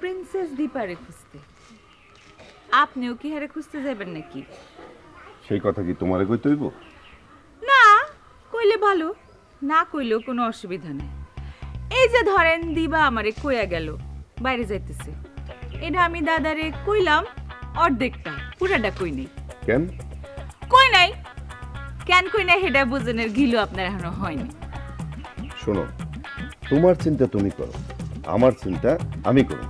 Princess দীপারে খুঁজতে। আপনিও কি হারে খুঁজতে যাবেন নাকি? সেই কথা কি তোমারে কই তৈব না কইলে ভালো না কইলেও কোনো অসুবিধা নেই। এই যে ধরেন দিবা আমারে কইয়া গেল বাইরে যাইতেছে। এটা আমি দাদারে কইলাম অর্ধেকটা পুরাটা কই নেই। কেন? কই নাই? কেন কই নাই সেটা বুঝনের গিলো আপনার এখনও হয়নি। শোনো তোমার চিন্তা তুমি করো আমার চিন্তা আমি করো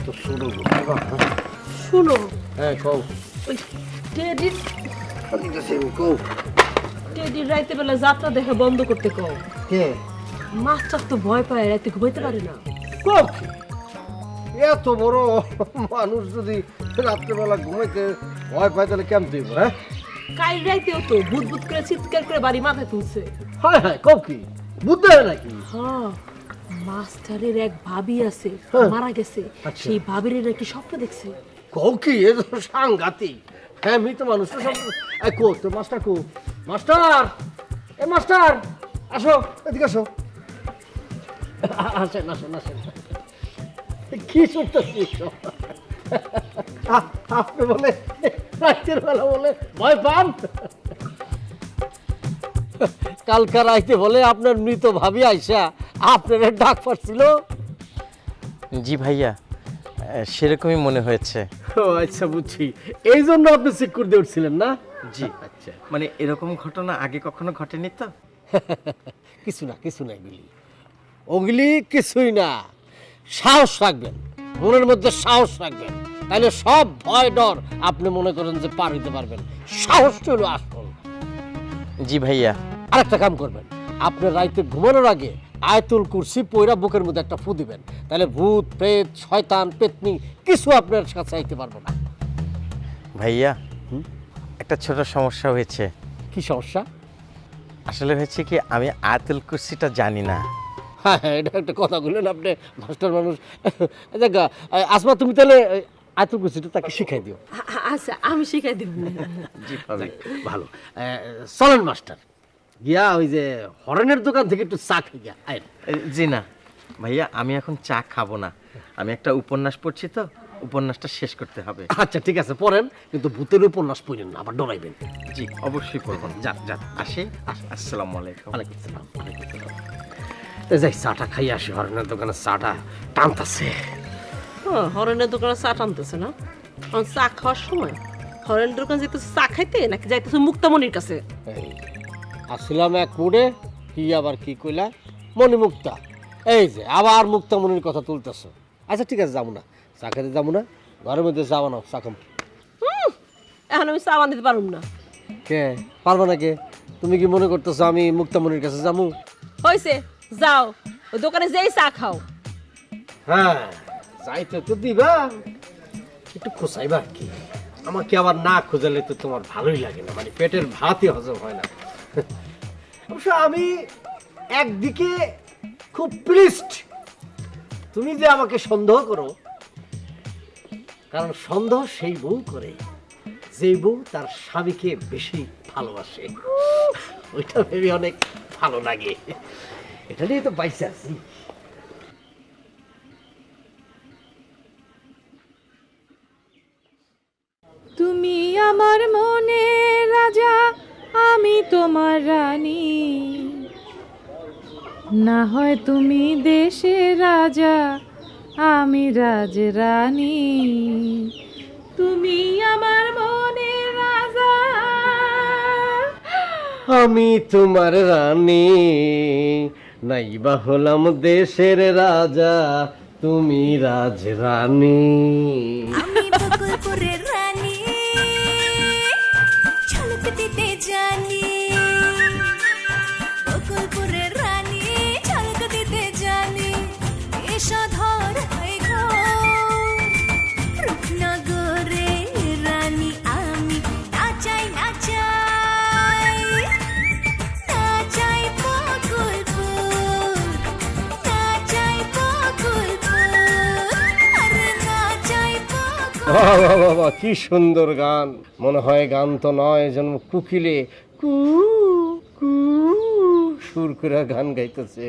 এত ছোট শুনো হ্যাঁ কও। ওই টেডির কও। টেডির রাইতে বেলা যাত্রা দেখে বন্ধ করতে কও। কে? মাস্টার তো ভয় পায় রাতে ঘুমাইতে পারে না। কও এত বড় মানুষ যদি রাত্রেবেলা ঘুমাইতে ভয় পায় তাহলে কেমন দিব হ্যাঁ? কাল রাইতেও তো ভূত ভূত করে চিৎকার করে বাড়ি মাথায় তুলছে। হ্যাঁ হ্যাঁ কও কি? বুঝতে হয় নাকি? হ্যাঁ। মাস্টারের এক ভাবি আছে হ্যাঁ। মারা গেছে। আচ্ছা। সেই ভাবির নাকি স্বপ্ন দেখছে? কও কি এ তো সাংঘাতিক। হ্যাঁ মৃত মানুষ তো সব এই কো তো মাস্টার কো। মাস্টার! এ মাস্টার! আসো এদিকে আসো। আসেন আসেন আসেন। কি শুনতেছি আপনি বলে রাতের বেলা বলে ভয় পান? কালকা রাইতে বলে আপনার মৃত ভাবি আইসা। আপনার ডাক পাচ্ছিল জি ভাইয়া সেরকমই মনে হয়েছে। ও আচ্ছা বুঝছি। এই জন্য আপনি সিকিউর দিয়ে উঠছিলেন না? জি। আচ্ছা। মানে এরকম ঘটনা আগে কখনো ঘটেনি তো? কিছু না কিছু না এগুলি। ওগুলি কিছুই না। সাহস রাখবেন। মনের মধ্যে সাহস রাখবেন। তাহলে সব ভয় ডর আপনি মনে করেন যে পার হইতে পারবেন। সাহসটা হলো আসল। জি ভাইয়া। আরেকটা কাম করবেন। আপনি রাইতে ঘুমানোর আগে আয়তুল কুরসি পয়রা বুকের মধ্যে একটা ফু দিবেন। তাহলে ভূত প্রেত শয়তান পেতনি কিছু আপনার কাছে আইতে পারব না। ভাইয়া একটা ছোট সমস্যা হয়েছে। কি সমস্যা? আসলে হয়েছে কি আমি আয়তুল কুরসিটা জানি না। হ্যাঁ হ্যাঁ এটা একটা কথা বললেন আপনি মাস্টার মানুষ। দেখা আসমা তুমি তাহলে আয়তুল কুরসিটা তাকে শিখাই দিও। আচ্ছা আমি শিখাই দিব। জি ভালো। চলেন মাস্টার। গিয়া ওই যে হরেনের দোকান থেকে একটু চা খাই গিয়া আয়। জি না। ভাইয়া আমি এখন চা খাব না। আমি একটা উপন্যাস পড়ছি তো উপন্যাসটা শেষ করতে হবে। আচ্ছা ঠিক আছে পড়েন কিন্তু ভূতের উপন্যাস পড়েন না আবার ডরাইবেন। জি অবশ্যই পড়ব। যান যান। আসি? আস- আসসালামু আলাইকুম। ওয়ালাইকুম সালাম ওয়ালাইকুম সালাম তো যাই চাটা খাই আসি হরেনের দোকানে চাটা টানতাছে। হ্যাঁ, হরেনের দোকানে চা টানতেছে না? এখন চা খাওয়ার সময় হরেনের দোকানে যেতেছে চা খাইতে নাকি যাইতেছে মুক্তামণির কাছে? এই আসছিলাম এক মুডে কি আবার কি কইলা? মনি মুক্তা এই যে আবার মুক্তামনির কথা তুলতেছ। আচ্ছা ঠিক আছে যাব না। চা খেতে যাব না। ঘরের মধ্যে যাব না চা খাম। এখন আমি চা দিতে পারুম না। কে? পারব না কে তুমি কি মনে করতেছো আমি মুক্তামনির কাছে যাব? হয়েছে যাও। ওই দোকানে যেই চা খাও। হ্যাঁ যাইতে তো দিবা। একটু খোঁচাইবা কি। আমাকে আবার না খোঁজালে তো তোমার ভালোই লাগে না। মানে পেটের ভাতই হজম হয় না। অবশ্য আমি একদিকে খুব প্লিস্ট তুমি যে আমাকে সন্দেহ করো, কারণ সন্দেহ সেই বউ করে যেই বউ তার স্বামীকে বেশি ভালোবাসে। ওইটা ভেবে অনেক ভালো লাগে। এটা নিয়ে তো বাইসে আছি। তুমি আমার মনে তোমার রানী। না হয় তুমি দেশের রাজা আমি রাজ রানী। তুমি আমার মনে রাজা। আমি তোমার রানী। নাইবা হলাম দেশের রাজা তুমি রাজ রানী। আমি বকুলপুরের বাহ বাহ, কি সুন্দর গান। মনে হয় গান তো নয় যেন কুকিলে কু কু সুর করে গান গাইতেছে।